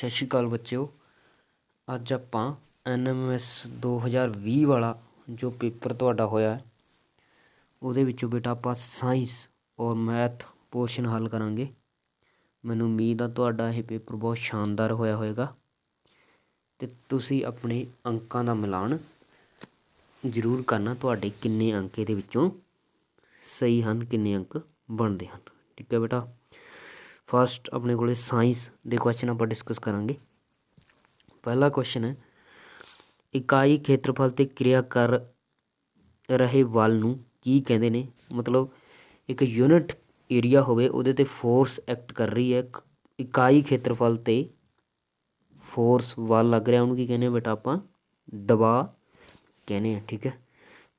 ਸਤਿ ਸ਼੍ਰੀ ਅਕਾਲ ਬੱਚਿਓ। ਅੱਜ ਆਪਾਂ ਐਨਐਮਐਸ 2020 ਵਾਲਾ ਜੋ ਪੇਪਰ ਤੁਹਾਡਾ ਹੋਇਆ ਉਹਦੇ ਵਿੱਚੋਂ ਬੇਟਾ ਆਪਾਂ ਸਾਇੰਸ ਔਰ ਮੈਥ ਪੋਰਸ਼ਨ ਹੱਲ ਕਰਾਂਗੇ। ਮੈਨੂੰ ਉਮੀਦ ਆ ਤੁਹਾਡਾ ਇਹ ਪੇਪਰ ਬਹੁਤ ਸ਼ਾਨਦਾਰ ਹੋਇਆ ਹੋਵੇਗਾ। ਤੇ ਤੁਸੀਂ ਆਪਣੇ ਅੰਕਾਂ ਦਾ ਮਿਲਾਨ ਜ਼ਰੂਰ ਕਰਨਾ, ਤੁਹਾਡੇ ਕਿੰਨੇ ਅੰਕ ਇਹਦੇ ਵਿੱਚੋਂ ਸਹੀ ਹਨ, ਕਿੰਨੇ ਅੰਕ ਬਣਦੇ ਹਨ। ਠੀਕ ਹੈ ਬੇਟਾ? ਫਸਟ ਆਪਣੇ ਕੋਲੇ ਸਾਇੰਸ ਦੇ ਕੁਐਸਚਨ ਆਪਾਂ ਡਿਸਕਸ ਕਰਾਂਗੇ। ਪਹਿਲਾ ਕੁਐਸਚਨ ਹੈ, ਇਕਾਈ ਖੇਤਰਫਲ ਤੇ ਕਿਰਿਆ ਕਰ ਰਹੇ ਵੱਲ ਨੂੰ ਕੀ ਕਹਿੰਦੇ ਨੇ? ਮਤਲਬ ਇੱਕ ਯੂਨਿਟ ਏਰੀਆ ਹੋਵੇ, ਉਹਦੇ ਤੇ ਫੋਰਸ ਐਕਟ ਕਰ ਰਹੀ ਹੈ। ਇਕਾਈ ਖੇਤਰਫਲ ਤੇ ਫੋਰਸ ਵੱਲ ਲੱਗ ਰਿਹਾ, ਉਹਨੂੰ ਕੀ ਕਹਿੰਦੇ ਆ ਬੇਟਾ ਆਪਾਂ? ਦਬਾਅ ਕਹਿੰਦੇ ਆ, ਠੀਕ ਹੈ?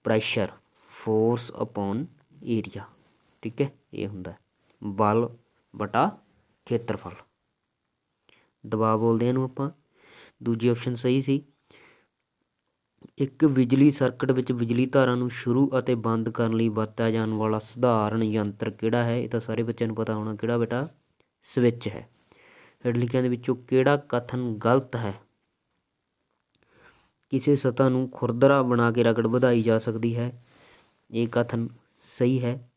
ਪ੍ਰੈਸ਼ਰ ਫੋਰਸ ਅਪਨ ਏਰੀਆ ਠੀਕ ਹੈ? ਇਹ ਹੁੰਦਾ ਹੈ। ਬਲ ਬਟਾ ਖੇਤਰਫਲ। ਦਬਾਅ ਬੋਲਦੇ ਆ ਇਹਨੂੰ ਆਪਾਂ। ਦੂਜੀ ਆਪਸ਼ਨ ਸਹੀ ਸੀ। ਇੱਕ ਬਿਜਲੀ ਸਰਕਟ ਵਿੱਚ ਬਿਜਲੀ ਧਾਰਾ ਨੂੰ ਸ਼ੁਰੂ ਅਤੇ ਬੰਦ ਕਰਨ ਲਈ ਵਰਤਿਆ ਜਾਣ ਵਾਲਾ ਸਧਾਰਨ ਯੰਤਰ ਕਿਹੜਾ ਹੈ? ਇਹ ਤਾਂ ਸਾਰੇ ਬੱਚਿਆਂ ਨੂੰ ਪਤਾ ਹੋਣਾ ਕਿਹੜਾ ਬੇਟਾ ਸਵਿਚ ਹੈ। ਹੇਠ ਲਿਖਿਆਂ ਦੇ ਵਿੱਚੋਂ ਕਿਹੜਾ ਕਥਨ ਗਲਤ ਹੈ? ਕਿਸੇ ਸਤ੍ਹਾ ਨੂੰ ਖੁਰਦਰਾ ਬਣਾ ਕੇ ਰਗੜ ਵਧਾਈ ਜਾ ਸਕਦੀ ਹੈ। ਇਹ ਕਥਨ ਸਹੀ ਹੈ।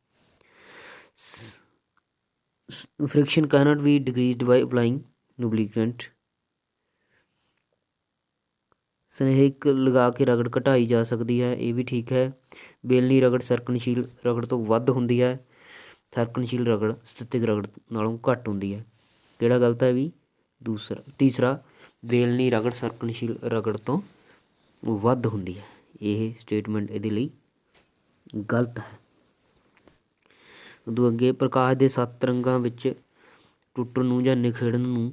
Friction cannot be decreased by applying lubricant. ਸਨੇਹਿਕ ਲਗਾ ਕੇ ਰਗੜ ਘਟਾਈ ਜਾ ਸਕਦੀ ਹੈ, ਇਹ ਵੀ ਠੀਕ ਹੈ। ਬੇਲਨੀ ਰਗੜ ਸਰਕਣਸ਼ੀਲ ਰਗੜ ਤੋਂ ਵੱਧ ਹੁੰਦੀ ਹੈ। ਸਰਕਣਸ਼ੀਲ ਰਗੜ ਸਥਿਤਿਕ ਰਗੜ ਨਾਲੋਂ ਘੱਟ ਹੁੰਦੀ ਹੈ। ਕਿਹੜਾ ਗਲਤ ਹੈ ਵੀ? ਦੂਸਰਾ, ਤੀਸਰਾ ਬੇਲਨੀ ਰਗੜ ਸਰਕਣਸ਼ੀਲ ਰਗੜ ਤੋਂ ਵੱਧ ਹੁੰਦੀ ਹੈ। ਇਹ ਸਟੇਟਮੈਂਟ ਇਹਦੇ ਲਈ ਗਲਤ ਹੈ। ਉਦੋਂ ਅੱਗੇ ਪ੍ਰਕਾਸ਼ ਦੇ ਸੱਤ ਰੰਗਾਂ ਵਿੱਚ ਟੁੱਟਣ ਨੂੰ ਜਾਂ ਨਿਖੇੜਨ ਨੂੰ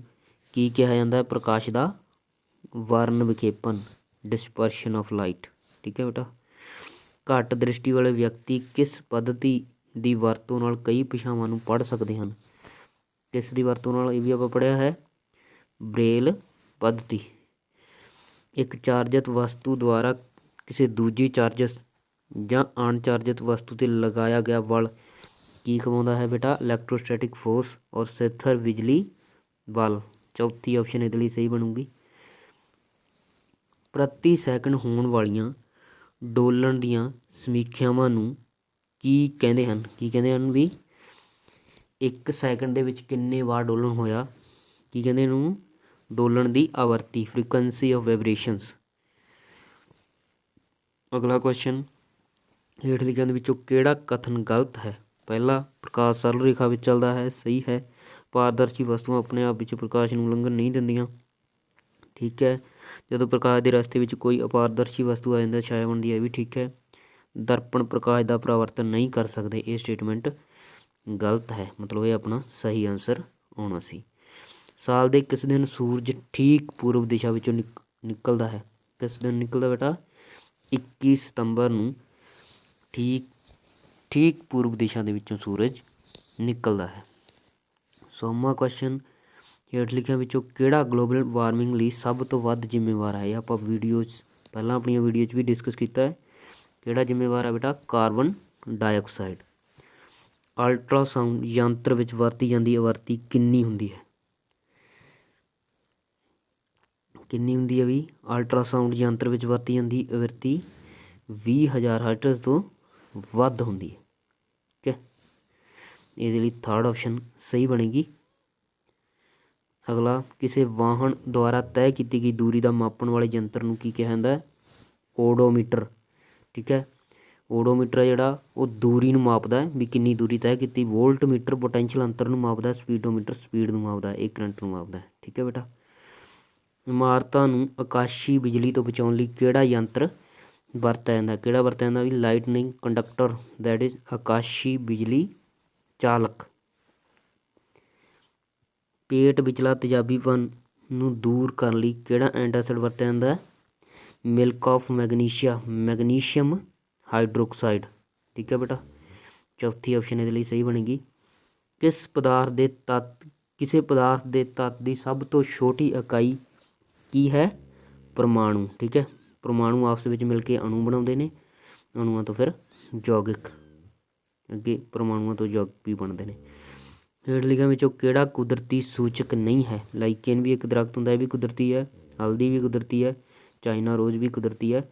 ਕੀ ਕਿਹਾ ਜਾਂਦਾ? ਪ੍ਰਕਾਸ਼ ਦਾ ਵਰਣ ਵਿਖੇਪਨ ਡਿਸਪਰਸ਼ਨ ਆਫ ਲਾਈਟ ਠੀਕ ਹੈ ਬੇਟਾ? ਘੱਟ ਦ੍ਰਿਸ਼ਟੀ ਵਾਲੇ ਵਿਅਕਤੀ ਕਿਸ ਪੱਧਤੀ ਦੀ ਵਰਤੋਂ ਨਾਲ ਕਈ ਭਾਸ਼ਾਵਾਂ ਨੂੰ ਪੜ੍ਹ ਸਕਦੇ ਹਨ? ਕਿਸ ਦੀ ਵਰਤੋਂ ਨਾਲ? ਇਹ ਵੀ ਆਪਾਂ ਪੜ੍ਹਿਆ ਹੈ। ਬ੍ਰੇਲ ਪੱਧਤੀ। ਇੱਕ ਚਾਰਜਿਤ ਵਸਤੂ ਦੁਆਰਾ ਕਿਸੇ ਦੂਜੀ ਚਾਰਜਸ ਜਾਂ ਅਣਚਾਰਜਿਤ ਵਸਤੂ ਤੇ ਲਗਾਇਆ ਗਿਆ ਬਲ ਕੀ ਕਮਾਉਂਦਾ ਹੈ ਬੇਟਾ? ਇਲੈਕਟ੍ਰੋਸਟੈਟਿਕ ਫੋਰਸ ਔਰ ਸਥਿਰ ਬਿਜਲੀ ਬਲ। ਚੌਥੀ ਆਪਸ਼ਨ ਇਹਦੇ ਲਈ ਸਹੀ ਬਣੂਗੀ। ਪ੍ਰਤੀ ਸੈਕਿੰਡ ਹੋਣ ਵਾਲੀਆਂ ਡੋਲਣ ਦੀਆਂ ਸਮੀਖਿਆਵਾਂ ਨੂੰ ਕੀ ਕਹਿੰਦੇ ਹਨ? ਕੀ ਕਹਿੰਦੇ ਹਨ ਵੀ ਇੱਕ ਸੈਕਿੰਡ ਦੇ ਵਿੱਚ ਕਿੰਨੇ ਵਾਰ ਡੋਲਣ ਹੋਇਆ? ਕੀ ਕਹਿੰਦੇ ਇਹਨੂੰ ਡੋਲਣ ਦੀ ਆਵਰਤੀ ਫ੍ਰੀਕੁਐਂਸੀ ਆਫ ਵਾਈਬ੍ਰੇਸ਼ਨਸ ਅਗਲਾ ਕੁਐਸਚਨ ਹੇਠ ਲਿਖਿਆਂ ਦੇ ਵਿੱਚੋਂ ਕਿਹੜਾ ਕਥਨ ਗਲਤ ਹੈ? ਪਹਿਲਾ ਪ੍ਰਕਾਸ਼ ਸਰਲ ਰੇਖਾ ਵਿੱਚ ਚੱਲਦਾ ਹੈ, ਸਹੀ ਹੈ। ਪਾਰਦਰਸ਼ੀ ਵਸਤੂਆਂ ਆਪਣੇ ਆਪ ਵਿੱਚ ਪ੍ਰਕਾਸ਼ ਨੂੰ ਉਲੰਘਣ ਨਹੀਂ ਦਿੰਦੀਆਂ। ਠੀਕ ਹੈ। ਜਦੋਂ ਪ੍ਰਕਾਸ਼ ਦੇ ਰਸਤੇ ਵਿੱਚ ਕੋਈ ਅਪਾਰਦਰਸ਼ੀ ਵਸਤੂ ਆ ਜਾਂਦਾ, ਛਾਇਆ ਬਣਦੀ ਹੈ, ਇਹ ਵੀ ਠੀਕ ਹੈ। ਦਰਪਣ ਪ੍ਰਕਾਸ਼ ਦਾ ਪਰਾਵਰਤਨ ਨਹੀਂ ਕਰ ਸਕਦੇ, ਇਹ ਸਟੇਟਮੈਂਟ ਗਲਤ ਹੈ। ਮਤਲਬ ਇਹ ਆਪਣਾ ਸਹੀ ਆਨਸਰ ਆਉਣਾ ਸੀ। ਸਾਲ ਦੇ ਕਿਸ ਦਿਨ ਸੂਰਜ ਠੀਕ ਪੂਰਬ ਦਿਸ਼ਾ ਵਿੱਚੋਂ ਨਿਕਲਦਾ ਹੈ? ਕਿਸ ਦਿਨ ਨਿਕਲਦਾ ਬੇਟਾ? 21 ਸਤੰਬਰ ਨੂੰ ਠੀਕ ਠੀਕ ਪੂਰਬ ਦਿਸ਼ਾ ਦੇ ਵਿੱਚੋਂ ਸੂਰਜ ਨਿਕਲਦਾ ਹੈ। ਸੋਮਾ ਕੁਐਸਚਨ ਹੇਠ ਲਿਖਿਆਂ ਵਿੱਚੋਂ ਕਿਹੜਾ ਗਲੋਬਲ ਵਾਰਮਿੰਗ ਲਈ ਸਭ ਤੋਂ ਵੱਧ ਜ਼ਿੰਮੇਵਾਰ ਹੈ? ਇਹ ਆਪਾਂ ਵੀਡੀਓ 'ਚ ਪਹਿਲਾਂ ਆਪਣੀਆਂ ਵੀਡੀਓ 'ਚ ਵੀ ਡਿਸਕਸ ਕੀਤਾ ਹੈ। ਕਿਹੜਾ ਜ਼ਿੰਮੇਵਾਰ ਹੈ ਬੇਟਾ? ਕਾਰਬਨ ਡਾਈਆਕਸਾਈਡ ਅਲਟਰਾਸਾਊਂਡ ਯੰਤਰ ਵਿੱਚ ਵਰਤੀ ਜਾਂਦੀ ਆਵਰਤੀ ਕਿੰਨੀ ਹੁੰਦੀ ਹੈ? ਕਿੰਨੀ ਹੁੰਦੀ ਹੈ ਵੀ? ਅਲਟਰਾਸਾਊਂਡ ਯੰਤਰ ਵਿੱਚ ਵਰਤੀ ਜਾਂਦੀ ਆਵਰਤੀ 20000 ਹਰਟਜ਼ ਤੋਂ ਵੱਧ ਹੁੰਦੀ ਹੈ। ਇਹਦੇ ਲਈ ਥਰਡ ਆਪਸ਼ਨ ਸਹੀ ਬਣੇਗੀ। ਅਗਲਾ, ਕਿਸੇ ਵਾਹਨ ਦੁਆਰਾ ਤੈਅ ਕੀਤੀ ਗਈ ਦੂਰੀ ਦਾ ਮਾਪਣ ਵਾਲੇ ਯੰਤਰ ਨੂੰ ਕੀ ਕਿਹਾ ਜਾਂਦਾ ਹੈ? ਓਡੋਮੀਟਰ, ਠੀਕ ਹੈ? ਓਡੋਮੀਟਰ ਜਿਹੜਾ, ਉਹ ਦੂਰੀ ਨੂੰ ਮਾਪਦਾ ਵੀ ਕਿੰਨੀ ਦੂਰੀ ਤੈਅ ਕੀਤੀ, ਵੋਲਟਮੀਟਰ ਪੋਟੈਂਸ਼ੀਅਲ ਅੰਤਰ ਨੂੰ ਮਾਪਦਾ ਸਪੀਡੋਮੀਟਰ ਸਪੀਡ ਨੂੰ ਮਾਪਦਾ ਇਹ ਕਰੰਟ ਨੂੰ ਮਾਪਦਾ ਠੀਕ ਹੈ ਬੇਟਾ? ਇਮਾਰਤਾਂ ਨੂੰ ਆਕਾਸ਼ੀ ਬਿਜਲੀ ਤੋਂ ਬਚਾਉਣ ਲਈ ਕਿਹੜਾ ਯੰਤਰ ਵਰਤਿਆ ਜਾਂਦਾ ਕਿਹੜਾ ਵਰਤਿਆ ਜਾਂਦਾ ਵੀ ਲਾਈਟਨਿੰਗ ਕੰਡਕਟਰ ਦੈਟ ਇਜ਼ ਆਕਾਸ਼ੀ ਬਿਜਲੀ ਚਾਲਕ। ਪੇਟ ਵਿਚਲਾ ਤੇਜ਼ਾਬੀਪਨ ਨੂੰ ਦੂਰ ਕਰਨ ਲਈ ਕਿਹੜਾ ਐਂਟਾਸਿਡ ਵਰਤਿਆ ਜਾਂਦਾ milk of magnesia, magnesium hydroxide. ਠੀਕ ਹੈ ਬੇਟਾ? ਚੌਥੀ ਆਪਸ਼ਨ ਇਹਦੇ ਲਈ ਸਹੀ ਬਣੇਗੀ। ਕਿਸ ਪਦਾਰਥ ਦੇ ਤੱਤ, ਕਿਸੇ ਪਦਾਰਥ ਦੇ ਤੱਤ ਦੀ ਸਭ ਤੋਂ ਛੋਟੀ ਇਕਾਈ ਕੀ ਹੈ? ਪਰਮਾਣੂ। ਠੀਕ ਹੈ? ਪਰਮਾਣੂ ਆਪਸ ਵਿੱਚ ਮਿਲ ਕੇ ਅਣੂ ਬਣਾਉਂਦੇ ਨੇ। ਅਣੂਆਂ ਤੋਂ ਫਿਰ ਯੌਗਿਕ ਅੱਗੇ ਪਰਮਾਣੂਆਂ ਤੋਂ ਯੌਗਿਕ ਵੀ ਬਣਦੇ ਨੇ। ਹੇਠ ਲਿਖਿਆਂ ਵਿੱਚੋਂ ਕਿਹੜਾ ਕੁਦਰਤੀ ਸੂਚਕ ਨਹੀਂ ਹੈ? ਲਾਈਕੇਨ ਵੀ ਇੱਕ ਦਰਖਤ ਹੁੰਦਾ, ਇਹ ਵੀ ਕੁਦਰਤੀ ਹੈ। ਹਲਦੀ ਵੀ ਕੁਦਰਤੀ ਹੈ। ਚਾਈਨਾ ਰੋਜ਼ ਵੀ ਕੁਦਰਤੀ ਹੈ।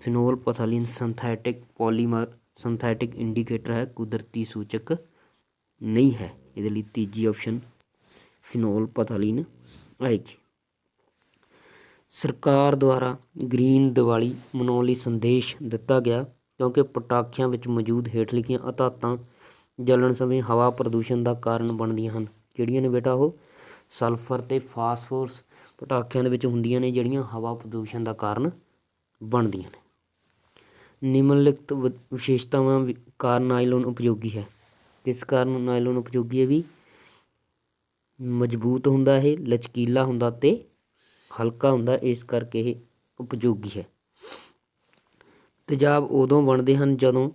Phenolphthalein synthetic polymer, synthetic indicator ਹੈ, ਕੁਦਰਤੀ ਸੂਚਕ ਨਹੀਂ ਹੈ। ਇਹਦੇ ਲਈ ਤੀਜੀ ਆਪਸ਼ਨ ਫਿਨੋਲ ਪਥਲੀਨ ਆਏਗੀ ਸਰਕਾਰ ਦੁਆਰਾ ਗ੍ਰੀਨ ਦੀਵਾਲੀ ਮਨਾਉਣ ਲਈ ਸੰਦੇਸ਼ ਦਿੱਤਾ ਗਿਆ। ਕਿਉਂਕਿ ਪਟਾਖਿਆਂ ਵਿੱਚ ਮੌਜੂਦ ਹੇਠ ਲਿਖੀਆਂ ਅਧਾਤਾਂ ਜਲਣ ਸਮੇਂ ਹਵਾ ਪ੍ਰਦੂਸ਼ਣ ਦਾ ਕਾਰਨ ਬਣਦੀਆਂ ਹਨ। ਕਿਹੜੀਆਂ ਨੇ ਬੇਟਾ ਉਹ ਸਲਫਰ ਅਤੇ ਫਾਸਫੋਰਸ ਪਟਾਖਿਆਂ ਦੇ ਵਿੱਚ ਹੁੰਦੀਆਂ ਨੇ, ਜਿਹੜੀਆਂ ਹਵਾ ਪ੍ਰਦੂਸ਼ਣ ਦਾ ਕਾਰਨ ਬਣਦੀਆਂ ਨੇ। ਨਿਮਨਲਿਖਤ ਵ- ਵਿਸ਼ੇਸ਼ਤਾਵਾਂ ਵੀ- ਕਾਰਨ ਨਾਈਲੋਨ ਉਪਯੋਗੀ ਹੈ। ਕਿਸ ਕਾਰਨ ਨਾਈਲੋਨ ਉਪਯੋਗੀ ਹੈ ਵੀ ਮਜ਼ਬੂਤ ਹੁੰਦਾ ਇਹ, ਲਚਕੀਲਾ ਹੁੰਦਾ ਤੇ ਹਲਕਾ ਹੁੰਦਾ, ਇਸ ਕਰਕੇ ਇਹ ਉਪਯੋਗੀ ਹੈ। ਤੇਜ਼ਾਬ ਉਦੋਂ ਬਣਦੇ ਹਨ ਜਦੋਂ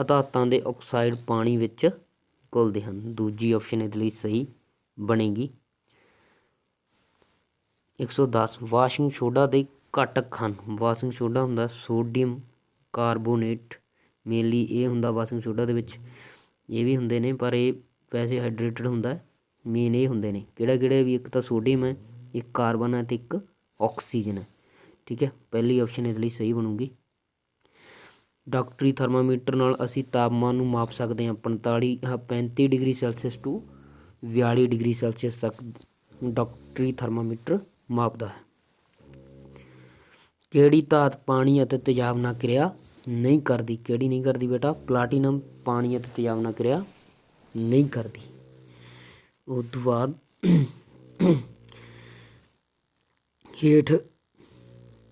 ਅਧਾਤਾਂ ਦੇ ਆਕਸਾਈਡ ਪਾਣੀ ਵਿੱਚ ਘੁਲਦੇ ਹਨ। ਦੂਜੀ ਆਪਸ਼ਨ ਇਹਦੇ ਲਈ ਸਹੀ ਬਣੇਗੀ। 110 ਵਾਸ਼ਿੰਗ ਸੋਡਾ ਦੇ ਘਟਕ ਹਨ ਵਾਸ਼ਿੰਗ ਸੋਡਾ ਹੁੰਦਾ ਸੋਡੀਅਮ ਕਾਰਬੋਨੇਟ। ਮੇਨਲੀ ਇਹ ਹੁੰਦਾ ਵਾਸ਼ਿੰਗ ਸੋਡਾ ਦੇ ਵਿੱਚ। ਇਹ ਵੀ ਹੁੰਦੇ ਨੇ, ਪਰ ਇਹ ਵੈਸੇ ਹਾਈਡਰੇਟਡ ਹੁੰਦਾ। ਮੇਨ ਇਹ ਹੁੰਦੇ ਨੇ। ਕਿਹੜਾ ਕਿਹੜੇ ਵੀ ਇੱਕ ਤਾਂ ਸੋਡੀਅਮ ਹੈ, ਇੱਕ ਕਾਰਬਨ ਹੈ ਤੇ ਇੱਕ ਆਕਸੀਜਨ ਹੈ। ਠੀਕ ਹੈ? ਪਹਿਲੀ ਆਪਸ਼ਨ ਇਹਦੇ ਲਈ ਸਹੀ ਬਣੂਗੀ। ਡਾਕਟਰੀ ਥਰਮਾਮੀਟਰ ਨਾਲ ਅਸੀਂ ਤਾਪਮਾਨ ਨੂੰ ਮਾਪ ਸਕਦੇ ਹਾਂ ਪੰਤਾਲੀ ਪੈਂਤੀ degree Celsius to 42 degree Celsius ਤੱਕ ਡਾਕਟਰੀ ਥਰਮਾਮੀਟਰ ਮਾਪਦਾ ਹੈ। ਕਿਹੜੀ ਧਾਤ ਪਾਣੀ ਅਤੇ ਤੇਜ਼ਾਬ ਨਾਲ ਕਿਰਿਆ ਨਹੀਂ ਕਰਦੀ? ਕਿਹੜੀ ਨਹੀਂ ਕਰਦੀ ਬੇਟਾ? ਪਲਾਟੀਨਮ ਪਾਣੀ ਅਤੇ ਤੇਜ਼ਾਬ ਨਾਲ ਕਿਰਿਆ ਨਹੀਂ ਕਰਦੀ। ਉਸ ਤੋਂ ਬਾਅਦ ਹੇਠ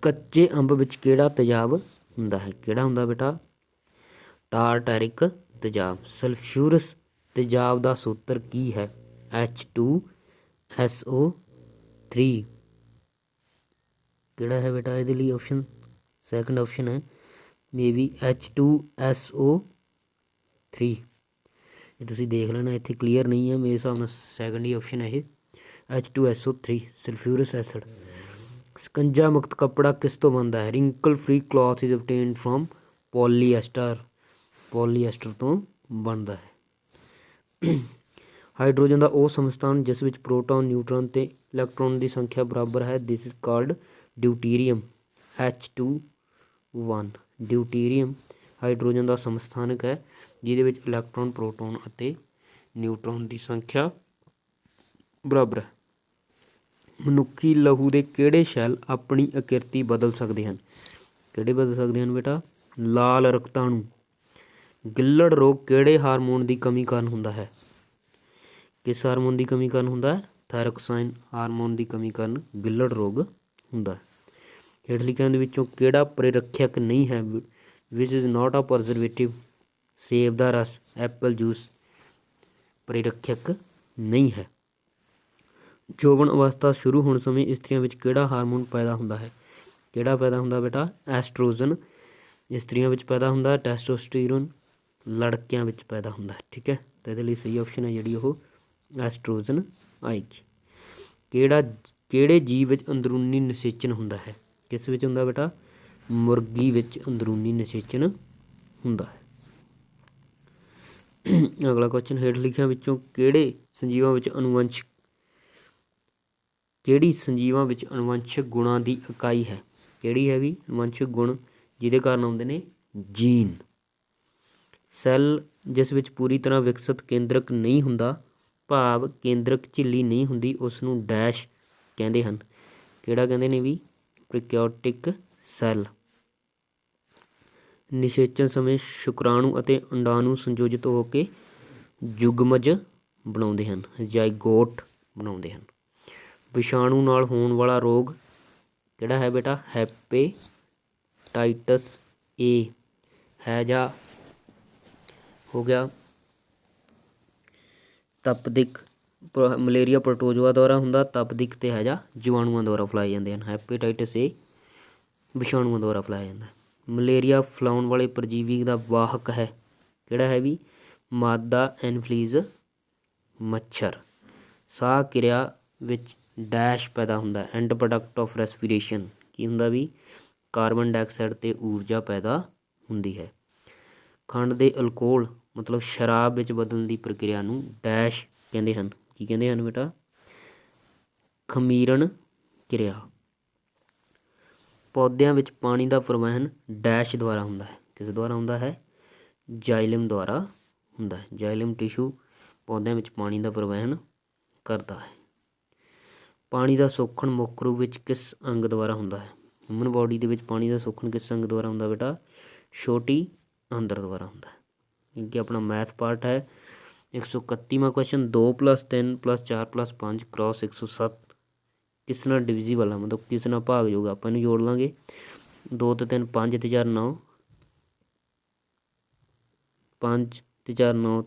ਕੱਚੇ ਅੰਬ ਵਿੱਚ ਕਿਹੜਾ ਤੇਜ਼ਾਬ ਹੁੰਦਾ ਹੈ। ਕਿਹੜਾ ਹੁੰਦਾ ਬੇਟਾ? ਟਾਰਟੈਰਿਕ ਤੇਜ਼ਾਬ। ਸਲਫਿਊਰਸ ਤੇਜ਼ਾਬ ਦਾ ਸੂਤਰ ਕੀ ਹੈ? H2SO3 ਕਿਹੜਾ ਹੈ ਬੇਟਾ ਇਹਦੇ ਲਈ ਆਪਸ਼ਨ ਸੈਕੰਡ ਆਪਸ਼ਨ ਹੈ। ਮੇਬੀ H2SO3 ਇਹ ਤੁਸੀਂ ਦੇਖ ਲੈਣਾ, ਇੱਥੇ ਕਲੀਅਰ ਨਹੀਂ ਹੈ। ਮੇਰੇ ਹਿਸਾਬ ਨਾਲ ਸੈਕੰਡ ਹੀ ਆਪਸ਼ਨ ਹੈ ਇਹ। H2SO3 ਸਲਫਿਊਰਸ ਐਸਿਡ ਸਕੰਜਾ ਮੁਕਤ ਕੱਪੜਾ ਕਿਸ ਤੋਂ ਬਣਦਾ ਹੈ? Wrinkle free cloth is obtained from polyester polyester ਤੋਂ ਬਣਦਾ ਹੈ। ਹਾਈਡਰੋਜਨ ਦਾ ਉਹ ਸਮਸਥਾਨ ਜਿਸ ਵਿੱਚ ਪ੍ਰੋਟੋਨ, ਨਿਊਟ੍ਰੋਨ ਤੇ ਇਲੈਕਟ੍ਰੋਨ ਦੀ ਸੰਖਿਆ ਬਰਾਬਰ ਹੈ this is called deuterium H21 deuterium hydrogen ਦਾ ਸਮਸਥਾਨਕ ਹੈ, ਜਿਹਦੇ ਵਿੱਚ ਇਲੈਕਟ੍ਰੋਨ, ਪ੍ਰੋਟੋਨ ਅਤੇ ਨਿਊਟ੍ਰੋਨ ਦੀ ਸੰਖਿਆ ਬਰਾਬਰ ਹੈ। ਮਨੁੱਖੀ ਲਹੂ ਦੇ ਕਿਹੜੇ ਸੈੱਲ ਆਪਣੀ ਆਕ੍ਰਿਤੀ ਬਦਲ ਸਕਦੇ ਹਨ? ਕਿਹੜੇ ਬਦਲ ਸਕਦੇ ਹਨ ਬੇਟਾ? ਲਾਲ ਰਕਤਾਣੂ। ਗਿੱਲੜ ਰੋਗ ਕਿਹੜੇ ਹਾਰਮੋਨ ਦੀ ਕਮੀ ਕਾਰਨ ਹੁੰਦਾ ਹੈ? ਕਿਸ ਹਾਰਮੋਨ ਦੀ ਕਮੀ ਕਾਰਨ ਹੁੰਦਾ ਹੈ? ਥਾਇਰੋਕਸਾਈਨ ਹਾਰਮੋਨ ਦੀ ਕਮੀ ਕਾਰਨ ਗਿੱਲੜ ਰੋਗ ਹੁੰਦਾ ਹੈ। ਹੇਠ ਲਿਖਿਆਂ ਦੇ ਵਿੱਚੋਂ ਕਿਹੜਾ ਪ੍ਰੇਰਖਿਅਕ ਨਹੀਂ ਹੈ ਵਿਚ ਇਜ਼ ਨਾਟ ਅ ਪ੍ਰਜ਼ਰਵੇਟਿਵ ਸੇਬ ਦਾ ਰਸ, ਐਪਲ ਜੂਸ, ਪ੍ਰੇਰਖਿਅਕ ਨਹੀਂ ਹੈ। ਜੋਬਨ ਅਵਸਥਾ ਸ਼ੁਰੂ ਹੋਣ ਸਮੇਂ ਇਸਤਰੀਆਂ ਵਿੱਚ ਕਿਹੜਾ ਹਾਰਮੋਨ ਪੈਦਾ ਹੁੰਦਾ ਹੈ? ਕਿਹੜਾ ਪੈਦਾ ਹੁੰਦਾ ਬੇਟਾ? ਐਸਟ੍ਰੋਜਨ। ਇਸਤਰੀਆਂ ਵਿੱਚ ਪੈਦਾ ਹੁੰਦਾ ਟੈਸਟੋਸਟੀਰੋਨ। ਲੜਕਿਆਂ ਵਿੱਚ ਪੈਦਾ ਹੁੰਦਾ, ਠੀਕ ਹੈ? ਤਾਂ ਇਹਦੇ ਲਈ ਸਹੀ ਆਪਸ਼ਨ ਹੈ ਜਿਹੜੀ ਉਹ ਐਸਟ੍ਰੋਜਨ ਆਏਗੀ ਕਿਹੜਾ, ਕਿਹੜੇ ਜੀਵ ਵਿੱਚ ਅੰਦਰੂਨੀ ਨਿਸ਼ੇਚਨ ਹੁੰਦਾ ਹੈ? ਕਿਸ ਵਿੱਚ ਹੁੰਦਾ ਬੇਟਾ? ਮੁਰਗੀ ਵਿੱਚ ਅੰਦਰੂਨੀ ਨਿਸ਼ੇਚਨ ਹੁੰਦਾ ਹੈ। ਅਗਲਾ ਕੁਐਸਚਨ ਹੇਠ ਲਿਖਿਆਂ ਵਿੱਚੋਂ ਕਿਹੜੇ ਸੰਜੀਵਾਂ ਵਿੱਚ ਅਨੁਵੰਸ਼ਿਕ ਕਿਹੜੀ ਸੰਜੀਵਾਂ ਵਿੱਚ ਅਨੁਵੰਸ਼ਕ ਗੁਣਾਂ ਦੀ ਇਕਾਈ ਹੈ? ਕਿਹੜੀ ਹੈ ਵੀ? ਅਨੁਵੰਸ਼ਕ ਗੁਣ ਜਿਹਦੇ ਕਾਰਨ ਆਉਂਦੇ ਨੇ ਜੀਨ। ਸੈੱਲ ਜਿਸ ਵਿੱਚ ਪੂਰੀ ਤਰ੍ਹਾਂ ਵਿਕਸਿਤ ਕੇਂਦਰਕ ਨਹੀਂ ਹੁੰਦਾ, ਭਾਵ ਕੇਂਦਰਕ ਝਿੱਲੀ ਨਹੀਂ ਹੁੰਦੀ ਉਸ ਨੂੰ ਡੈਸ਼ ਕਹਿੰਦੇ ਹਨ। ਕਿਹੜਾ ਕਹਿੰਦੇ ਨੇ ਵੀ? ਪ੍ਰੋਕੈਰੀਓਟਿਕ ਸੈੱਲ। ਨਿਸ਼ੇਚਨ ਸਮੇਂ ਸ਼ੁਕਰਾਣੂ ਅਤੇ ਅੰਡਾਣੂ ਸੰਯੋਜਿਤ ਹੋ ਕੇ ਯੁਗਮਜ ਬਣਾਉਂਦੇ ਹਨ ਜਾਈਗੋਟ ਬਣਾਉਂਦੇ ਹਨ। ਵਿਸ਼ਾਣੂ ਨਾਲ ਹੋਣ ਵਾਲਾ ਰੋਗ ਕਿਹੜਾ ਹੈ ਬੇਟਾ? ਹੈਪੇਟਾਈਟਸ ਏ ਹੈ ਜਾਂ ਹੋ ਗਿਆ ਤਪਦਿਕ ਪ- ਮਲੇਰੀਆ ਪ੍ਰੋਟੋਜ਼ੋਆ ਦੁਆਰਾ ਹੁੰਦਾ, ਤਪਦਿਕ ਤੇ ਹੈਜਾ ਜੀਵਾਣੂਆਂ ਦੁਆਰਾ ਫੈਲਾਏ ਜਾਂਦੇ ਹਨ। ਹੈਪੇਟਾਈਟਸ ਏ ਵਿਸ਼ਾਣੂਆਂ ਦੁਆਰਾ ਫੈਲਾਇਆ ਜਾਂਦਾ ਮਲੇਰੀਆ ਫੈਲਾਉਣ ਵਾਲੇ ਪਰਜੀਵੀ ਦਾ ਵਾਹਕ ਹੈ, ਕਿਹੜਾ ਹੈ ਵੀ? ਮਾਦਾ ਐਨਫਲੀਜ਼ ਮੱਛਰ। ਸਾਹ ਕਿਰਿਆ ਵਿੱਚ ਡੈਸ਼ ਪੈਦਾ ਹੁੰਦਾ ਐਂਡ ਪ੍ਰੋਡਕਟ ਆਫ ਰੈਸਪੀਰੇਸ਼ਨ ਕੀ ਹੁੰਦਾ ਵੀ? ਕਾਰਬਨ ਡਾਈਆਕਸਾਈਡ ਤੇ ਊਰਜਾ ਪੈਦਾ ਹੁੰਦੀ ਹੈ। ਖੰਡ ਦੇ ਅਲਕੋਹਲ, ਮਤਲਬ ਸ਼ਰਾਬ ਵਿੱਚ ਬਦਲਣ ਦੀ ਪ੍ਰਕਿਰਿਆ ਨੂੰ ਡੈਸ਼ ਕਹਿੰਦੇ ਹਨ। ਕੀ ਕਹਿੰਦੇ ਹਨ ਬੇਟਾ? ਖਮੀਰਨ ਕਿਰਿਆ। ਪੌਦਿਆਂ ਵਿੱਚ ਪਾਣੀ ਦਾ ਪ੍ਰਵਹਨ ਡੈਸ਼ ਦੁਆਰਾ ਹੁੰਦਾ ਹੈ। ਕਿਸ ਦੁਆਰਾ ਹੁੰਦਾ ਹੈ? ਜਾਈਲਮ ਦੁਆਰਾ ਹੁੰਦਾ ਹੈ। ਜਾਈਲਮ ਟਿਸ਼ੂ ਪੌਦਿਆਂ ਵਿੱਚ ਪਾਣੀ ਦਾ ਪ੍ਰਵਾਹਨ ਕਰਦਾ ਹੈ। ਪਾਣੀ ਦਾ ਸੋਖਣ ਮੁੱਖ ਰੂਪ ਵਿੱਚ ਕਿਸ ਅੰਗ ਦੁਆਰਾ ਹੁੰਦਾ ਹੈ? ਹਿਊਮਨ ਬਾਡੀ ਦੇ ਵਿੱਚ ਪਾਣੀ ਦਾ ਸੋਖਣ ਕਿਸ ਅੰਗ ਦੁਆਰਾ ਹੁੰਦਾ ਬੇਟਾ? ਛੋਟੀ ਅੰਦਰ ਦੁਆਰਾ ਹੁੰਦਾ ਹੈ। ਇਹ ਕਿ ਆਪਣਾ ਮੈਥ ਪਾਰਟ ਹੈ। 131ਵਾਂ ਕੁਐਸਚਨ 2 3 4 5 ਕ੍ਰਾਸ 107 ਕਿਸ ਨਾਲ ਡਿਵੀਜ਼ੀਬਲ ਆ? ਮਤਲਬ ਕਿਸ ਨਾਲ ਭਾਗ ਜਾਊਗਾ ਆਪਾਂ ਇਹਨੂੰ ਜੋੜ ਲਾਂਗੇ। 2 ਤੇ 3 5 ਤੇ 4 9 5 ਤੇ 4 9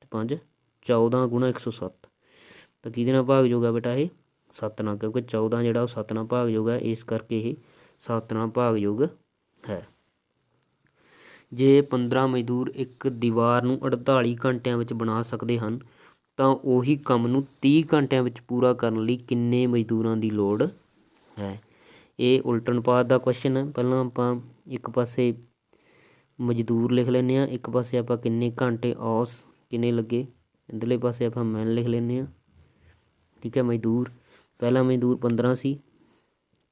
ਤੇ 5 14 ਗੁਣਾ 107 ਤਾਂ ਕਿਹਦੇ ਨਾਲ ਭਾਗ ਜਾਊਗਾ ਬੇਟਾ ਇਹ? 7 ਨਾਲ ਕਿਉਂਕਿ 14 ਜਿਹੜਾ ਉਹ 7 ਨਾਲ ਭਾਗ ਹੈ, ਇਸ ਕਰਕੇ ਇਹ 7 ਨਾਲ ਭਾਗ ਯੋਗ ਹੈ। ਜੇ 15 ਮਜ਼ਦੂਰ ਇੱਕ ਦੀਵਾਰ ਨੂੰ 48 ਘੰਟਿਆਂ ਵਿੱਚ ਬਣਾ ਸਕਦੇ ਹਨ, ਤਾਂ ਉਹੀ ਕੰਮ ਨੂੰ 30 ਘੰਟਿਆਂ ਵਿੱਚ ਪੂਰਾ ਕਰਨ ਲਈ ਕਿੰਨੇ ਮਜ਼ਦੂਰਾਂ ਦੀ ਲੋੜ ਹੈ? ਇਹ ਉਲਟ ਅਨੁਪਾਤ ਦਾ ਕੁਐਸਚਨ ਹੈ। ਪਹਿਲਾਂ ਆਪਾਂ ਇੱਕ ਪਾਸੇ ਮਜ਼ਦੂਰ ਲਿਖ ਲੈਂਦੇ ਆ ਇੱਕ ਪਾਸੇ ਆਪਾਂ ਕਿੰਨੇ ਘੰਟੇ ਔਸ ਕਿੰਨੇ ਲੱਗੇ, ਇਧਰਲੇ ਪਾਸੇ ਆਪਾਂ ਮੈਨ ਲਿਖ ਲੈਂਦੇ ਆ ਠੀਕ ਹੈ, ਮਜ਼ਦੂਰ ਪਹਿਲਾਂ ਮਜ਼ਦੂਰ 15 ਸੀ,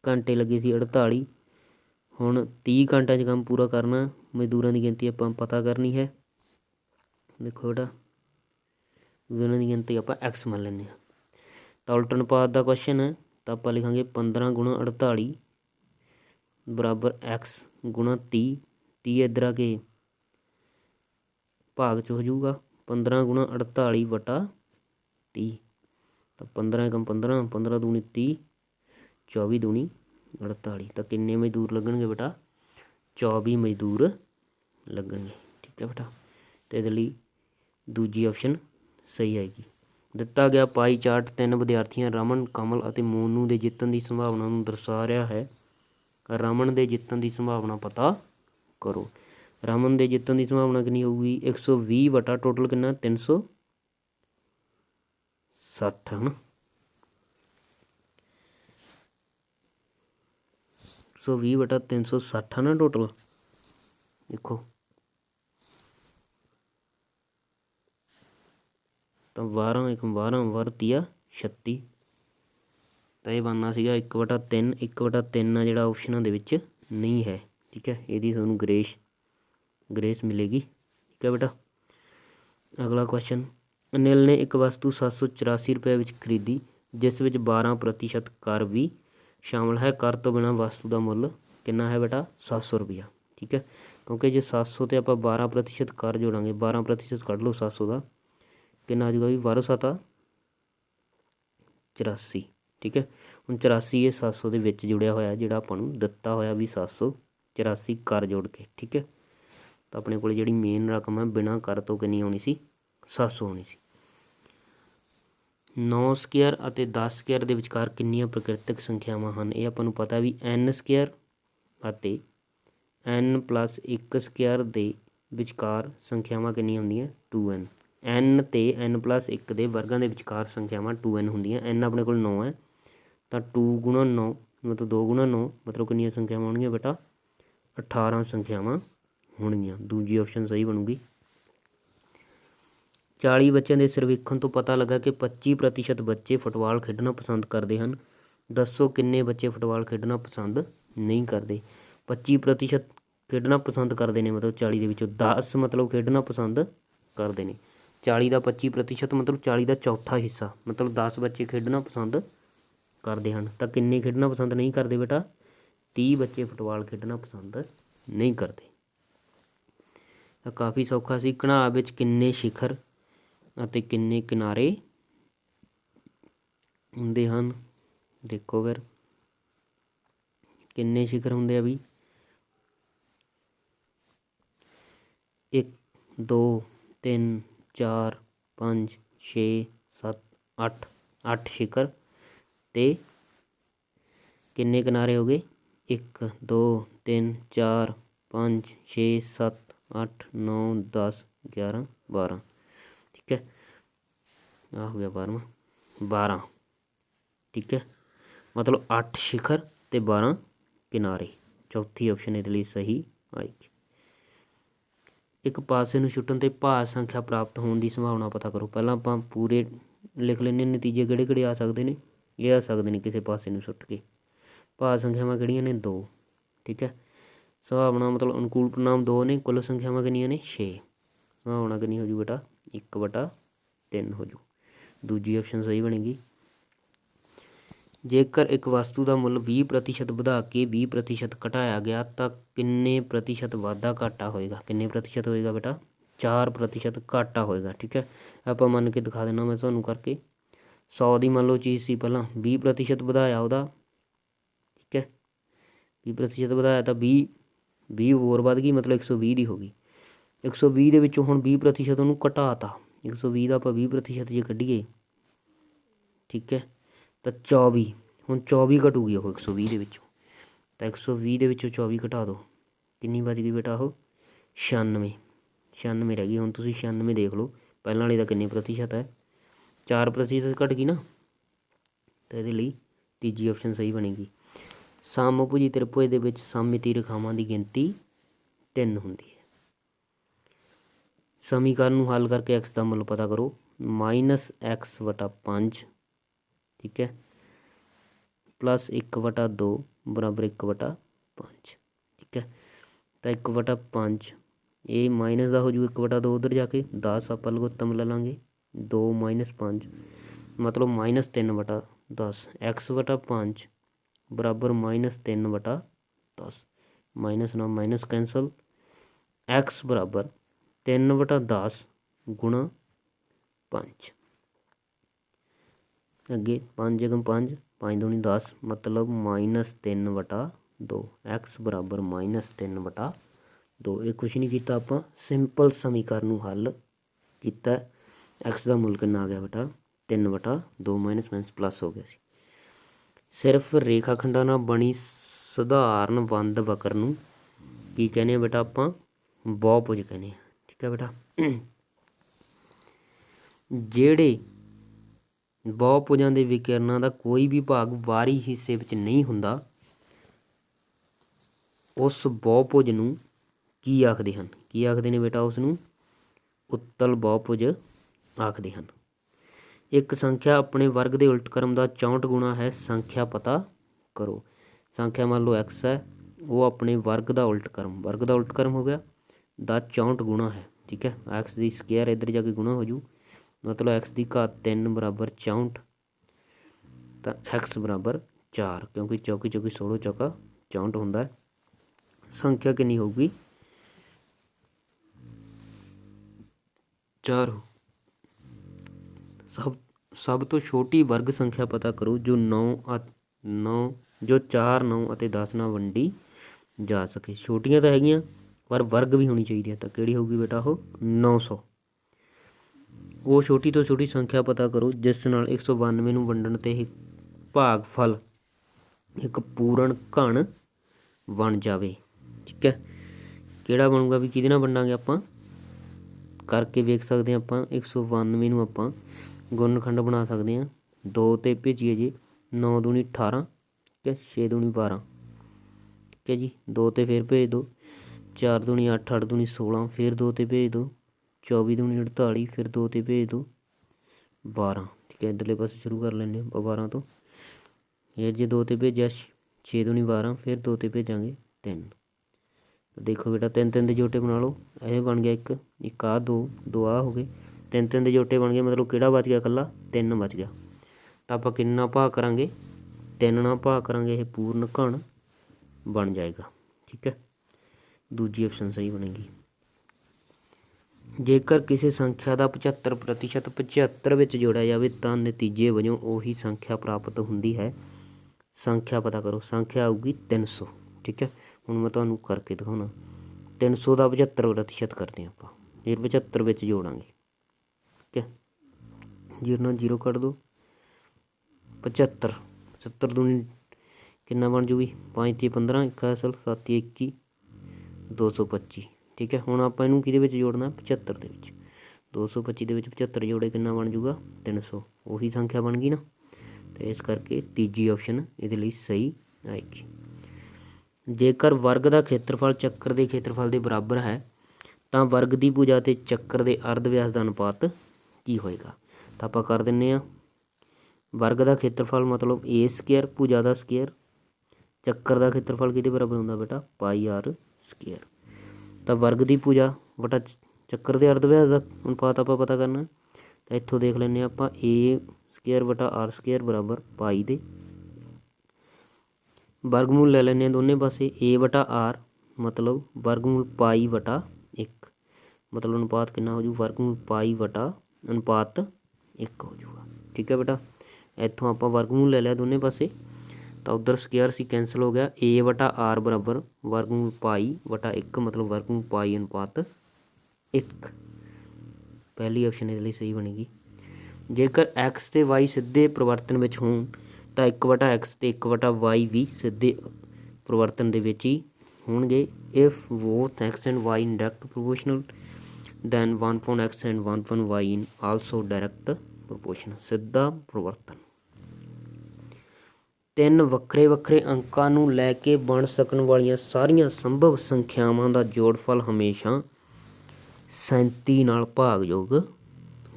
ਘੰਟੇ ਲੱਗੇ ਸੀ 48 ਹੁਣ ਤੀਹ ਘੰਟਿਆਂ 'ਚ ਕੰਮ ਪੂਰਾ ਕਰਨਾ, ਮਜ਼ਦੂਰਾਂ ਦੀ ਗਿਣਤੀ ਆਪਾਂ ਪਤਾ ਕਰਨੀ ਹੈ। ਦੇਖੋ ਬੇਟਾ, ਮਜ਼ਦੂਰਾਂ ਦੀ ਗਿਣਤੀ ਆਪਾਂ ਐਕਸ ਮੰਨ ਲੈਂਦੇ ਹਾਂ। ਤਾਂ ਉਲਟ ਅਨੁਪਾਤ ਦਾ ਕੁਐਸਚਨ ਹੈ, ਤਾਂ ਆਪਾਂ ਲਿਖਾਂਗੇ 15 ਗੁਣਾ 48 ਬਰਾਬਰ ਐਕਸ ਗੁਣਾ 30 30 ਇੱਧਰ ਆ ਕੇ ਭਾਗ ਚ ਹੋ ਜਾਊਗਾ 15 ਗੁਣਾ 48 ਵਟਾ 30 ਤਾਂ 15 ਕਮ 15 15 ਦੂਣੀ 30 24 ਦੂਣੀ 48 ਤਾਂ ਕਿੰਨੇ ਮਜ਼ਦੂਰ ਲੱਗਣਗੇ ਬੇਟਾ? 24 ਮਜ਼ਦੂਰ ਲੱਗਣਗੇ। ਠੀਕ ਹੈ ਬੇਟਾ? ਤੇ ਇਹਦੇ ਲਈ ਦੂਜੀ ਆਪਸ਼ਨ ਸਹੀ ਆਏਗੀ। ਦਿੱਤਾ ਗਿਆ ਪਾਈ ਚਾਰਟ ਤਿੰਨ ਵਿਦਿਆਰਥੀਆਂ ਰਮਨ, ਕਮਲ ਅਤੇ ਮੋਨੂ ਦੇ ਜਿੱਤਣ ਦੀ ਸੰਭਾਵਨਾ ਨੂੰ ਦਰਸਾ ਰਿਹਾ ਹੈ। ਰਮਨ ਦੇ ਜਿੱਤਣ ਦੀ ਸੰਭਾਵਨਾ ਪਤਾ ਕਰੋ। ਰਮਨ ਦੇ ਜਿੱਤਣ ਦੀ ਸੰਭਾਵਨਾ ਕਿੰਨੀ ਹੋਊਗੀ? 120 ਵਟਾ ਟੋਟਲ ਕਿੰਨਾ? 360 ਹਨ? 120 ਵਟਾ 360 ਹੈ ਨਾ ਟੋਟਲ ਦੇਖੋ। ਤਾਂ 12 ਇੱਕ 12 ਵਰਤੀਆ 36 ਤਾਂ ਇਹ ਬਣਨਾ ਸੀਗਾ 1 ਵਟਾ 3 1 ਵਟਾ 3 ਆ ਜਿਹੜਾ ਆਪਸ਼ਨਾਂ ਦੇ ਵਿੱਚ ਨਹੀਂ ਹੈ, ਠੀਕ ਹੈ? ਇਹਦੀ ਤੁਹਾਨੂੰ ਗ੍ਰੇਸ ਗ੍ਰੇਸ ਮਿਲੇਗੀ, ਠੀਕ ਹੈ ਬੇਟਾ? ਅਗਲਾ ਕੁਐਸਚਨ ਅਨਿਲ ਨੇ ਇੱਕ ਵਸਤੂ 784 ਰੁਪਏ ਵਿੱਚ ਖਰੀਦੀ, ਜਿਸ ਵਿੱਚ 12% ਕਰ ਵੀ ਸ਼ਾਮਲ ਹੈ। ਕਰ ਤੋਂ ਬਿਨਾਂ ਵਸਤੂ ਦਾ ਮੁੱਲ ਕਿੰਨਾ ਹੈ ਬੇਟਾ? ਸੱਤ ਸੌ ਰੁਪਈਆ ਠੀਕ ਹੈ? ਕਿਉਂਕਿ ਜੇ ਸੱਤ ਸੌ ਤੇ ਆਪਾਂ 12% ਕਰ ਜੋੜਾਂਗੇ 12% ਕੱਢ ਲਓ 700 ਦਾ, ਕਿੰਨਾ ਆ ਜਾਊਗਾ ਵੀ 12 ਸਤਾ 84 ਠੀਕ ਹੈ? ਹੁਣ 84 ਇਹ 700 ਦੇ ਵਿੱਚ ਜੁੜਿਆ ਹੋਇਆ, ਜਿਹੜਾ ਆਪਾਂ ਨੂੰ ਦਿੱਤਾ ਹੋਇਆ ਵੀ 784 ਕਰ ਜੋੜ ਕੇ। ਠੀਕ ਹੈ? ਤਾਂ ਆਪਣੇ ਕੋਲ ਜਿਹੜੀ ਮੇਨ ਰਕਮ ਹੈ, ਬਿਨਾ ਕਰ ਤੋਂ ਕਿੰਨੀ ਆਉਣੀ ਸੀ? 700 ਹੋਣੀ ਸੀ। 9 ਸਕੁਅਰ ਅਤੇ 10 ਸਕੁਅਰ ਦੇ ਵਿਚਕਾਰ ਕਿੰਨੀਆਂ ਪ੍ਰਕਿਰਤਿਕ ਸੰਖਿਆਵਾਂ ਹਨ? ਇਹ ਆਪਾਂ ਨੂੰ ਪਤਾ ਵੀ n ਸਕੁਅਰ ਅਤੇ n 1 ਸਕੁਅਰ ਦੇ ਵਿਚਕਾਰ ਸੰਖਿਆਵਾਂ ਕਿੰਨੀਆਂ ਹੁੰਦੀਆਂ? 2n n ਤੇ n 1 ਦੇ ਵਰਗਾਂ ਦੇ ਵਿਚਕਾਰ ਸੰਖਿਆਵਾਂ 2n ਹੁੰਦੀਆਂ। n ਆਪਣੇ ਕੋਲ 9 ਹੈ। ਤਾਂ 2 ਗੁਣਾ 9 ਮਤਲਬ 2 ਗੁਣਾ 9 ਮਤਲਬ ਕਿੰਨੀਆਂ ਸੰਖਿਆਵਾਂ ਹੋਣਗੀਆਂ ਬੇਟਾ? 18 ਸੰਖਿਆਵਾਂ ਹੋਣਗੀਆਂ। ਦੂਜੀ ਆਪਸ਼ਨ ਸਹੀ ਬਣੂਗੀ। 40 ਬੱਚਿਆਂ ਦੇ ਸਰਵੇਖਣ ਤੋਂ ਪਤਾ ਲੱਗਾ ਕਿ 25% ਬੱਚੇ ਫੁੱਟਬਾਲ ਖੇਡਣਾ ਪਸੰਦ ਕਰਦੇ ਹਨ। ਦੱਸੋ ਕਿੰਨੇ ਬੱਚੇ ਫੁੱਟਬਾਲ ਖੇਡਣਾ ਪਸੰਦ ਨਹੀਂ ਕਰਦੇ? 25% ਖੇਡਣਾ ਪਸੰਦ ਕਰਦੇ ਨੇ, ਮਤਲਬ 40 ਦੇ ਵਿੱਚੋਂ 10 ਮਤਲਬ ਖੇਡਣਾ ਪਸੰਦ ਕਰਦੇ ਨੇ। 40 ਦਾ 25% ਮਤਲਬ 40 ਦਾ ਚੌਥਾ ਹਿੱਸਾ, ਮਤਲਬ 10 ਬੱਚੇ ਖੇਡਣਾ ਪਸੰਦ ਕਰਦੇ ਹਨ। ਤਾਂ ਕਿੰਨੇ ਖੇਡਣਾ ਪਸੰਦ ਨਹੀਂ ਕਰਦੇ ਬੇਟਾ? 30 ਬੱਚੇ ਫੁੱਟਬਾਲ ਖੇਡਣਾ ਪਸੰਦ ਨਹੀਂ ਕਰਦੇ। ਤਾਂ ਕਾਫੀ ਸੌਖਾ ਸੀ। ਘਣਾ ਵਿੱਚ ਕਿੰਨੇ ਸਿਖਰ ਅਤੇ ਕਿੰਨੇ ਕਿਨਾਰੇ ਹੁੰਦੇ ਹਨ? ਦੇਖੋ ਫਿਰ। ਕਿੰਨੇ ਸਿਖਰ ਹੁੰਦੇ ਆ ਵੀ? 1 2 3 4 5 6 7 8 8 ਸਿਖਰ। ਤੇ ਕਿੰਨੇ ਕਿਨਾਰੇ ਹੋ ਗਏ? 1 2 3 4 5 6 7 8 9 10 11 12 ਆ ਹੋ ਗਿਆ 12ਵਾਂ 12 ਠੀਕ ਹੈ? ਮਤਲਬ 8 ਸਿਖਰ ਤੇ 12 ਕਿਨਾਰੇ। ਚੌਥੀ ਆਪਸ਼ਨ ਇਹਦੇ ਲਈ ਸਹੀ ਆਏਗੀ। ਇੱਕ ਪਾਸੇ ਨੂੰ ਛੁੱਟਣ ਤੇ ਭਾਰ ਸੰਖਿਆ ਪ੍ਰਾਪਤ ਹੋਣ ਦੀ ਸੰਭਾਵਨਾ ਪਤਾ ਕਰੋ। ਪਹਿਲਾਂ ਆਪਾਂ ਪੂਰੇ ਲਿਖ ਲੈਂਦੇ ਨਤੀਜੇ ਕਿਹੜੇ ਕਿਹੜੇ ਆ ਸਕਦੇ ਨੇ? ਇਹ ਆ ਸਕਦੇ ਨੇ ਕਿਸੇ ਪਾਸੇ ਨੂੰ ਸੁੱਟ ਕੇ। ਭਾਗ ਸੰਖਿਆਵਾਂ ਕਿਹੜੀਆਂ ਨੇ? 2 ਠੀਕ ਹੈ? ਸੰਭਾਵਨਾ ਮਤਲਬ ਅਨੁਕੂਲ ਪ੍ਰਣਾਮ 2 ਨੇ, ਕੁੱਲ ਸੰਖਿਆਵਾਂ ਕਿੰਨੀਆਂ ਨੇ? 6 ਸੰਭਾਵਨਾ ਕਿੰਨੀ ਹੋ ਜੂ ਬੇਟਾ? 1 ਬਟਾ 3 ਹੋ ਜੂ। ਦੂਜੀ ਆਪਸ਼ਨ ਸਹੀ ਬਣੇਗੀ। ਜੇਕਰ ਇੱਕ ਵਸਤੂ ਦਾ ਮੁੱਲ 20% ਵਧਾ ਕੇ 20% ਘਟਾਇਆ ਗਿਆ, ਤਾਂ ਕਿੰਨੇ ਪ੍ਰਤੀਸ਼ਤ ਵਾਧਾ ਘਾਟਾ ਹੋਏਗਾ? ਕਿੰਨੇ ਪ੍ਰਤੀਸ਼ਤ ਹੋਏਗਾ ਬੇਟਾ? 4% ਘਾਟਾ ਹੋਏਗਾ, ਠੀਕ ਹੈ? ਆਪਾਂ ਮੰਨ ਕੇ ਦਿਖਾ ਦੇਣਾ ਮੈਂ ਤੁਹਾਨੂੰ ਕਰਕੇ। 100 ਦੀ ਮੰਨ ਲਓ ਚੀਜ਼ ਸੀ ਪਹਿਲਾਂ 20% ਵਧਾਇਆ ਉਹਦਾ, ਠੀਕ ਹੈ? 20% ਵਧਾਇਆ ਤਾਂ 20 20 ਹੋਰ ਵੱਧ ਗਈ, ਮਤਲਬ 120 ਦੀ ਹੋ ਗਈ। 120 ਦੇ ਵਿੱਚੋਂ ਹੁਣ 20% ਉਹਨੂੰ ਘਟਾਤਾ। 120 ਦਾ ਆਪਾਂ 20% ਜੇ ਕੱਢੀਏ, ਠੀਕ ਹੈ? ਤਾਂ 24 ਹੁਣ 24 ਘਟੂਗੀ ਉਹ 120 ਦੇ ਵਿੱਚੋਂ। ਤਾਂ 120 ਦੇ ਵਿੱਚੋਂ 24 ਘਟਾ ਦਿਓ ਕਿੰਨੀ ਬਚ ਗਈ ਬੇਟਾ ਉਹ? 96 96 ਰਹਿ ਗਈ। ਹੁਣ ਤੁਸੀਂ 96 ਦੇਖ ਲਓ। ਪਹਿਲਾਂ ਵਾਲੇ ਦਾ ਕਿੰਨੇ ਪ੍ਰਤੀਸ਼ਤ ਹੈ? 4 ਪ੍ਰਤੀਸ਼ਤ ਘਟ ਗਈ ਨਾ? ਤਾਂ ਇਹਦੇ ਲਈ ਤੀਜੀ ਆਪਸ਼ਨ ਸਹੀ ਬਣੇਗੀ। ਸਮਭੁਜੀ ਤ੍ਰਿਭੁਜ ਦੇ ਵਿੱਚ ਸਮਮਿਤੀ ਰੇਖਾਵਾਂ ਦੀ ਗਿਣਤੀ 3 ਹੁੰਦੀ ਹੈ। ਸਮੀਕਰਨ ਨੂੰ ਹੱਲ ਕਰਕੇ x ਦਾ ਮੁੱਲ ਪਤਾ ਕਰੋ -x ਵਟਾ 5 ਠੀਕ ਹੈ ਪਲੱਸ 1 ਵਟਾ 2 ਬਰਾਬਰ 1 ਵਟਾ 5 ਠੀਕ ਹੈ ਤਾਂ 1 ਵਟਾ 5 ਇਹ ਮਾਈਨਸ ਦਾ ਹੋ ਜੂ 1 ਵਟਾ 2 ਉਧਰ ਜਾ ਕੇ 10 ਆਪਾਂ ਲਗੋਤਮ ਲੈ ਲਾਂਗੇ 2 ਮਾਈਨਸ 5 ਮਤਲਬ ਮਾਈਨਸ 3 ਵਟਾ 10 x ਵਟਾ 5 ਬਰਾਬਰ ਮਾਈਨਸ 3 ਵਟਾ 10 ਮਾਈਨਸ ਨਾਲ ਮਾਈਨਸ ਕੈਂਸਲ x ਤਿੰਨ 3 ਵਟਾ 10 ਗੁਣਾ 5 ਅੱਗੇ 5 ਜਗਮ 5 5 ਦੂਣੀ 10 ਮਤਲਬ ਮਾਈਨਸ 3 ਵਟਾ 2 x ਬਰਾਬਰ ਮਾਈਨਸ 3 ਵਟਾ 2 ਇਹ ਕੁਛ ਨਹੀਂ ਕੀਤਾ ਆਪਾਂ, ਸਿੰਪਲ ਸਮੀਕਰਨ ਨੂੰ ਹੱਲ ਕੀਤਾ। x ਦਾ ਮੁੱਲ ਕਿੰਨਾ ਆ ਗਿਆ ਬੇਟਾ? 3 ਵਟਾ 2 ਮਾਈਨਸ ਮਾਈਨਸ ਪਲੱਸ ਹੋ ਗਿਆ ਸੀ। ਸਿਰਫ ਰੇਖਾ ਖੰਡਾਂ ਨਾਲ ਬਣੀ ਸਧਾਰਨ ਬੰਦ ਵਕਰ ਨੂੰ ਕੀ ਕਹਿੰਦੇ ਆ ਬੇਟਾ ਆਪਾਂ? ਬਹੁਭੁਜ ਕਹਿੰਦੇ ਆ। ਠੀਕ ਹੈ ਬੇਟਾ। ਜਿਹੜੇ ਬਹੁਭੁਜਾਂ ਦੇ ਵਿਕਿਰਨਾਂ ਦਾ ਕੋਈ ਵੀ ਭਾਗ ਬਾਹਰੀ ਹਿੱਸੇ ਵਿੱਚ ਨਹੀਂ ਹੁੰਦਾ, ਉਸ ਬਹੁਭੁਜ ਨੂੰ ਕੀ ਆਖਦੇ ਹਨ? ਕੀ ਆਖਦੇ ਨੇ ਬੇਟਾ ਉਸ ਨੂੰ ਉੱਤਲ ਬਹੁਭੁਜ ਆਖਦੇ ਹਨ। ਇੱਕ ਸੰਖਿਆ ਆਪਣੇ ਵਰਗ ਦੇ ਉਲਟ ਕਰਮ ਦਾ 64 ਗੁਣਾ ਹੈ, ਸੰਖਿਆ ਪਤਾ ਕਰੋ। ਸੰਖਿਆ ਮੰਨ ਲਓ x ਹੈ, ਉਹ ਆਪਣੇ ਵਰਗ ਦਾ ਉਲਟ ਕਰਮ। ਵਰਗ ਦਾ ਉਲਟ ਕਰਮ ਹੋ ਗਿਆ। ਦਾ 64 ਗੁਣਾ ਹੈ ਠੀਕ ਹੈ x ਦੀ ਸਕੁਅਰ ਇੱਧਰ ਜਾ ਕੇ ਗੁਣਾ ਹੋ ਜੂ ਮਤਲਬ x ਦੀ ਘਾਤ 3 ਬਰਾਬਰ 64 ਤਾਂ x ਬਰਾਬਰ 4 ਕਿਉਂਕਿ ਚੌਕੀ ਚੌਕੀ 16 ਚੌਕਾ 64 ਹੁੰਦਾ ਹੈ ਸੰਖਿਆ ਕਿੰਨੀ ਹੋਊਗੀ 4 ਸਭ ਸਭ ਤੋਂ ਛੋਟੀ ਵਰਗ ਸੰਖਿਆ ਪਤਾ ਕਰੋ ਜੋ 9 9 ਜੋ 4 9 ਅਤੇ 10 ਨਾਲ ਵੰਡੀ ਜਾ ਸਕੇ ਛੋਟੀਆਂ ਤਾਂ ਹੈਗੀਆਂ ਪਰ ਵਰਗ ਵੀ ਹੋਣੀ ਚਾਹੀਦੀ ਹੈ ਤਾਂ ਕਿਹੜੀ ਹੋਊਗੀ ਬੇਟਾ ਉਹ? 900 ਉਹ ਛੋਟੀ ਤੋਂ ਛੋਟੀ ਸੰਖਿਆ ਪਤਾ ਕਰੋ, ਜਿਸ ਨਾਲ 192 ਨੂੰ ਵੰਡਣ ਤੇ ਇਹ ਭਾਗਫਲ ਇੱਕ ਪੂਰਨ ਘਣ ਬਣ ਜਾਵੇ। ਠੀਕ ਹੈ? ਕਿਹੜਾ ਬਣੂਗਾ ਵੀ ਕਿਹਦੇ ਨਾਲ ਵੰਡਾਂਗੇ ਆਪਾਂ? ਕਰਕੇ ਵੇਖ ਸਕਦੇ ਹਾਂ ਆਪਾਂ 192 ਨੂੰ ਆਪਾਂ ਗੁਣਨਖੰਡ ਬਣਾ ਸਕਦੇ ਹਾਂ। 2 ਤੇ ਭੇਜੀਏ ਜੀ 9 ਦੂਣੀ 18 ਠੀਕ ਹੈ? 6 ਦੂਣੀ 12 ਠੀਕ ਹੈ ਜੀ? 2 ਤੇ ਫਿਰ ਭੇਜ ਦਿਓ ਚਾਰ ਦੂਣੀ 8 8 ਦੂਣੀ 16 ਫਿਰ ਦੋ ਤੇ ਭੇਜ ਦਿਓ 24 ਦੂਣੀ 48 ਫਿਰ ਦੋ ਤੇ ਭੇਜ ਦਿਓ 12 ਠੀਕ ਹੈ, ਇੱਧਰਲੇ ਪਾਸੇ ਸ਼ੁਰੂ ਕਰ ਲੈਂਦੇ ਹਾਂ 12 ਤੋਂ। ਇਹ ਜੇ ਦੋ ਤੇ ਭੇਜਿਆ, ਛੇ ਦੂਣੀ 12 ਫਿਰ ਦੋ ਤੇ ਭੇਜਾਂਗੇ ਤਿੰਨ। ਦੇਖੋ ਬੇਟਾ, ਤਿੰਨ ਤਿੰਨ ਦੇ ਜੋਟੇ ਬਣਾ ਲਓ। ਇਹ ਬਣ ਗਿਆ ਇੱਕ ਇੱਕ ਆ ਦੋ ਦੋ ਆ ਹੋ ਗਏ। ਤਿੰਨ ਤਿੰਨ ਦੇ ਜੋਟੇ ਬਣ ਗਏ, ਮਤਲਬ ਕਿਹੜਾ ਬਚ ਗਿਆ ਇਕੱਲਾ? ਤਿੰਨ ਬਚ ਗਿਆ। ਤਾਂ ਆਪਾਂ ਕਿੰਨਾ ਭਾਗ ਕਰਾਂਗੇ? ਤਿੰਨ ਨਾਲ ਭਾਗ ਕਰਾਂਗੇ, ਇਹ ਪੂਰਨ ਘਣ ਬਣ ਜਾਏਗਾ, ਠੀਕ ਹੈ। ਦੂਜੀ ਆਪਸ਼ਨ ਸਹੀ ਬਣੇਗੀ। ਜੇਕਰ ਕਿਸੇ ਸੰਖਿਆ ਦਾ 75% 75 ਵਿੱਚ ਜੋੜਿਆ ਜਾਵੇ, ਤਾਂ ਨਤੀਜੇ ਵਜੋਂ ਉਹੀ ਸੰਖਿਆ ਪ੍ਰਾਪਤ ਹੁੰਦੀ ਹੈ। ਸੰਖਿਆ ਪਤਾ ਕਰੋ, ਸੰਖਿਆ ਆਊਗੀ 300 ਠੀਕ ਹੈ? ਹੁਣ ਮੈਂ ਤੁਹਾਨੂੰ ਕਰਕੇ ਦਿਖਾਉਣਾ। 300 ਦਾ 75% ਕਰਦੇ ਹਾਂ ਆਪਾਂ, ਫਿਰ 75 ਵਿੱਚ ਜੋੜਾਂਗੇ, ਠੀਕ ਹੈ? ਜੀਰੋ ਨਾਲ ਜੀਰੋ ਕੱਢ ਦੋ। 75 70 ਦੂਣੀ ਕਿੰਨਾ ਬਣ ਜੂਗੀ? 5 ਤੇ 15 ਇੱਕ ਅਸਲ 7 ਤੇ 21 225 ਠੀਕ ਹੈ? ਹੁਣ ਆਪਾਂ ਇਹਨੂੰ ਕਿਹਦੇ ਵਿੱਚ ਜੋੜਨਾ? 75 ਦੇ ਵਿੱਚ। 225 ਦੇ ਵਿੱਚ 75 ਜੋੜੇ ਕਿੰਨਾ ਬਣ ਜੂਗਾ 300 ਉਹੀ ਸੰਖਿਆ ਬਣ ਗਈ ਨਾ? ਤੇ ਇਸ ਕਰਕੇ ਤੀਜੀ ਆਪਸ਼ਨ ਇਹਦੇ ਲਈ ਸਹੀ ਆਏਗੀ। ਜੇਕਰ ਵਰਗ ਦਾ ਖੇਤਰਫਲ ਚੱਕਰ ਦੇ ਖੇਤਰਫਲ ਦੇ ਬਰਾਬਰ ਹੈ, ਤਾਂ ਵਰਗ ਦੀ ਭੁਜਾ ਤੇ ਚੱਕਰ ਦੇ ਅਰਧ ਵਿਆਸ ਦਾ ਅਨੁਪਾਤ ਕੀ ਹੋਏਗਾ? ਤਾਂ ਆਪਾਂ ਕਰ ਦਿੰਨੇ ਆ ਵਰਗ ਦਾ ਖੇਤਰਫਲ ਮਤਲਬ a ਸਕੁਅਰ ਭੁਜਾ ਦਾ ਸਕੁਅਰ ਚੱਕਰ ਦਾ ਖੇਤਰਫਲ ਕਿਹਦੇ ਬਰਾਬਰ ਹੁੰਦਾ ਬੇਟਾ? ਪਾਈ ਆਰ ਸਕੁਅਰ ਤਾਂ ਵਰਗ ਦੀ ਭੁਜਾ ਵਟਾ ਚ- ਚੱਕਰ ਦੇ ਅਰਧ ਵਿਆਸ ਦਾ ਅਨੁਪਾਤ ਆਪਾਂ ਪਤਾ ਕਰਨਾ। ਤਾਂ ਇੱਥੋਂ ਦੇਖ ਲੈਂਦੇ ਹਾਂ ਆਪਾਂ, a ਸਕੁਅਰ ਵਟਾ r ਸਕੁਅਰ ਬਰਾਬਰ ਪਾਈ ਦੇ। ਵਰਗਮੂਲ ਲੈ ਲੈਂਦੇ ਹਾਂ ਦੋਨੇ ਪਾਸੇ, a ਵਟਾ r, ਮਤਲਬ ਵਰਗਮੂਲ ਪਾਈ ਵਟਾ 1 ਮਤਲਬ ਅਨੁਪਾਤ ਕਿੰਨਾ ਹੋ ਜੂ? ਵਰਗਮੂਲ ਪਾਈ ਵਟਾ ਅਨੁਪਾਤ 1 ਹੋ ਜੂਗਾ। ਠੀਕ ਹੈ ਬੇਟਾ? ਇੱਥੋਂ ਆਪਾਂ ਵਰਗਮੂਲ ਲੈ ਲਿਆ ਦੋਨੇ ਪਾਸੇ। ਤਾਂ ਉਧਰ ਸਕੇਅਰ ਸੀ ਕੈਂਸਲ ਹੋ ਗਿਆ। A ਵਟਾ r ਬਰਾਬਰ ਵਰਗਮੂਲ ਪਾਈ ਵਟਾ 1 ਮਤਲਬ ਵਰਗਮੂਲ ਪਾਈ ਅਨੁਪਾਤ 1 ਪਹਿਲੀ ਆਪਸ਼ਨ ਇਹਦੇ ਲਈ ਸਹੀ ਬਣੇਗੀ। ਜੇਕਰ x ਤੇ y ਸਿੱਧੇ ਪਰਿਵਰਤਨ ਵਿੱਚ ਹੋਣ, ਤਾਂ 1/x ਤੇ 1/y ਵੀ ਸਿੱਧੇ ਪਰਿਵਰਤਨ ਦੇ ਵਿੱਚ ਹੀ ਹੋਣਗੇ। If both x and y in direct proportional, then 1/x and 1/y in also direct proportion ਸਿੱਧਾ ਪਰਿਵਰਤਨ। ਤਿੰਨ ਵੱਖਰੇ ਵੱਖਰੇ ਅੰਕਾਂ ਨੂੰ ਲੈ ਕੇ ਬਣ ਸਕਣ ਵਾਲੀਆਂ ਸਾਰੀਆਂ ਸੰਭਵ ਸੰਖਿਆਵਾਂ ਦਾ ਜੋੜਫਲ ਹਮੇਸ਼ਾ 37 ਨਾਲ ਭਾਗਯੋਗ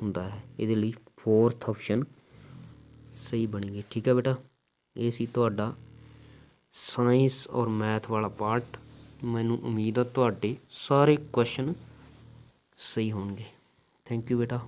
ਹੁੰਦਾ ਹੈ। ਇਹਦੇ ਲਈ ਫੋਰਥ ਆਪਸ਼ਨ ਸਹੀ ਬਣੇਗੀ ਠੀਕ ਹੈ ਬੇਟਾ, ਇਹ ਸੀ ਤੁਹਾਡਾ ਸਾਇੰਸ ਔਰ ਮੈਥ ਵਾਲਾ ਪਾਰਟ। ਮੈਨੂੰ ਉਮੀਦ ਹੈ ਤੁਹਾਡੇ ਸਾਰੇ ਕੁਐਸਚਨ ਸਹੀ ਹੋਣਗੇ। ਥੈਂਕ ਯੂ ਬੇਟਾ।